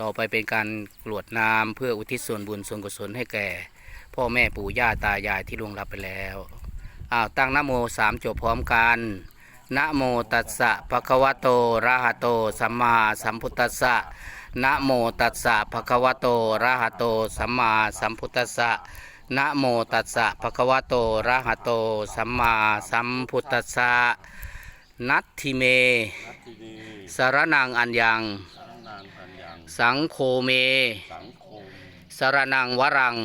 ต่อไปเป็นการกรวดน้ำเพื่ออุทิศส่วนบุญส่วนกุศลให้แก่ พ่อแม่ปู่ย่าตายายที่ล่วงลับไปแล้วอ้าวตั้งนะโมสามจบพร้อมกันนะโมตัสสะภะคะวะโตอะระหะโตสัมมาสัมพุทธัสสะนะโมตัสสะภะคะวะโตอะระหะโตสัมมาสัมพุทธัสสะนะโมตัสสะภะคะวะโตอะระหะโตสัมมาสัมพุทธัสสะนัตถิเมทีนี้สารนังอัญญังสังนางพันยัง สังโฆเม สังโฆสารนังวรัง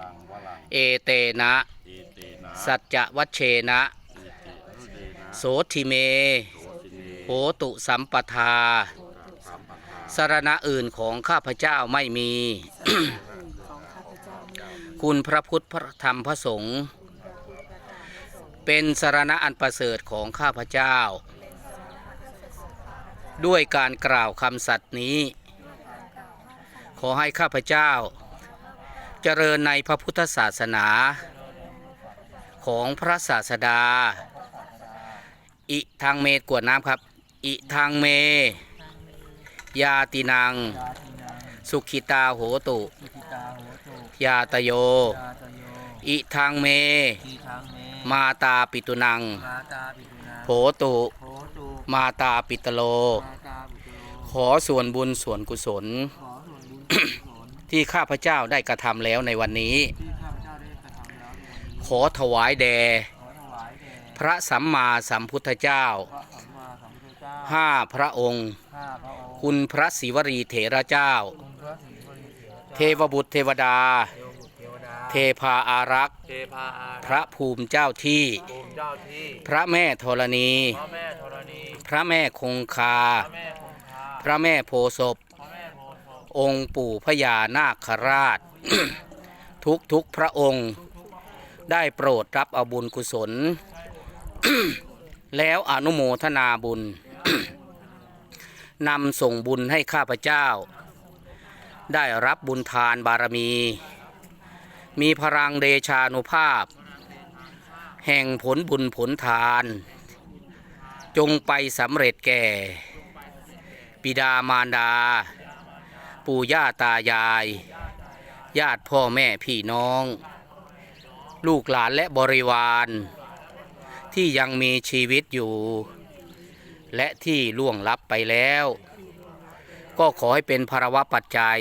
ลังวลังเอเตนะ เอเตนะสัจจะวัชเชนะ เอเตรุเดนะโสทิเม โสติเนโหตุสัมปทาสามปัทาสารณะอื่นของข้าพเจ้าไม่มีคุณพระพุทธพระธรรมพระสงฆ์เป็นสารณะอันประเสริฐของข้าพเจ้า ด้วยการกล่าวคำสัตย์นี้ ขอให้ข้าพเจ้า เจริญในพระพุทธศาสนา ของพระศาสดา อิทางเมกวดน้ำครับ อิทางเม ยาตินัง สุขิตาโหตุ ยาตโย อิทางเม มาตาปิตุนังโหตุมาตาปิตโล ขอส่วนบุญส่วนกุศล ที่ข้าพเจ้าได้กระทำแล้วในวันนี้ที่ข้าพเจ้าได้กระทำแล้วในวันนี้ ขอถวายแด่ขอถวายแด่พระสัมมาสัมพุทธเจ้าพระสัมมาสัมพุทธเจ้าห้าพระองค์ข้าพระองค์คุณพระศิวรีเถระเจ้าคุณพระศรีวลีเถระเทเจ้าวบุตรเทวดาเทวบุตรเทวดา เทพาอารักษ์เทพาอาพระภูมิเจ้าที่ภูมิเจ้าที่ พระแม่ธรณี พระแม่ธรณีพระแม่คงคาพระแม่คงคา พระแม่โพธิ์ศพพระแม่โพธิ์ศพ องค์ปู่พญานาคราช ทุกทุกพระองค์ ได้โปรดรับเอาบุญกุศล แล้วอนุโมทนาบุญนำส่งบุญให้ข้าพเจ้า ได้รับบุญทานบารมี มีพลังเดชานุภาพ แห่งผลบุญผลทาน จงไปสำเร็จแก่บิดามารดา ปู่ย่าตายาย ญาติพ่อแม่พี่น้อง ลูกหลานและบริวาร ที่ยังมีชีวิตอยู่ และที่ล่วงลับไปแล้ว ก็ขอให้เป็นภารวะปัจจัย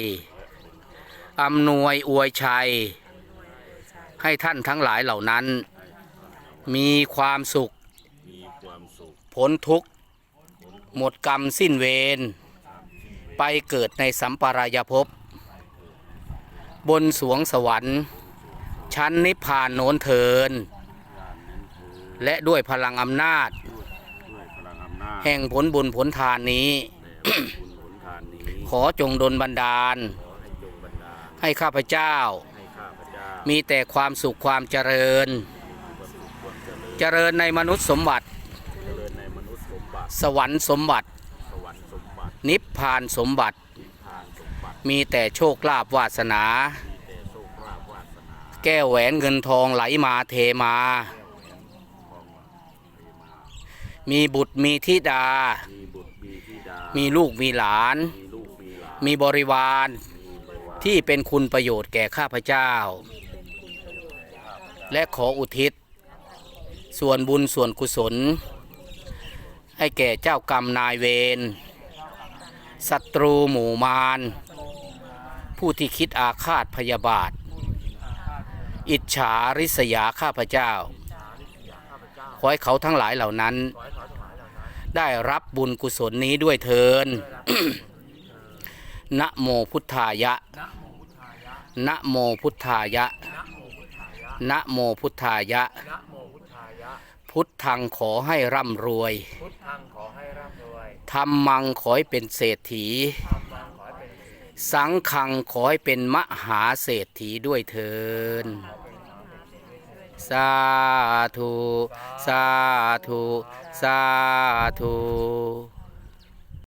อำนวยอวยชัย ให้ท่านทั้งหลายเหล่านั้น มีความสุข มีความสุข พ้นทุกข์ หมดกรรมสิ้นเวร ไปเกิดในสัมปรายภพบนสวงสวรรค์ ชั้นนิพพานโน้นเทิน และด้วยพลังอำนาจ แห่งผลบุญผลทานนี้แด่บุญผลทานนี้ ขอจงดลบันดาล ให้ข้าพเจ้า มีแต่ความสุขความเจริญ เจริญในมนุษย์สมบัติ สวรรค์สมบัติ สวรรค์สมบัติ นิพพานสมบัติทานสมบัติมีแต่โชคลาภวาสนามีแต่โชคลาภวาสนา แก้วแหวนเงินทองไหลมาเทมา มีบุตรมีธิดา มีบุตรมีธิดามีลูกมีหลานมีลูกมีหลานมีบริวารมีบริวารที่เป็นคุณประโยชน์แก่ข้าพเจ้า และขออุทิศ ส่วนบุญส่วนกุศล ให้แก่เจ้ากรรมนายเวร ศัตรูหมู่มาร ผู้ที่คิดอาฆาตพยาบาท อิจฉาริษยาข้าพเจ้า ขอให้เขาทั้งหลายเหล่านั้น ได้รับบุญกุศลนี้ด้วยเทินนะโมพุทธายะนะโมพุทธายะนะโมพุทธายะ พุทธายะพุทธังขอให้ร่ำรวย พุทธังขอให้ร่ำรวยธรรมังขอให้เป็นเศรษฐี ธรรมังขอให้เป็นสิริสังขังขอให้เป็นมหาเศรษฐีด้วยเทินสาธุ สาธุ สาธุ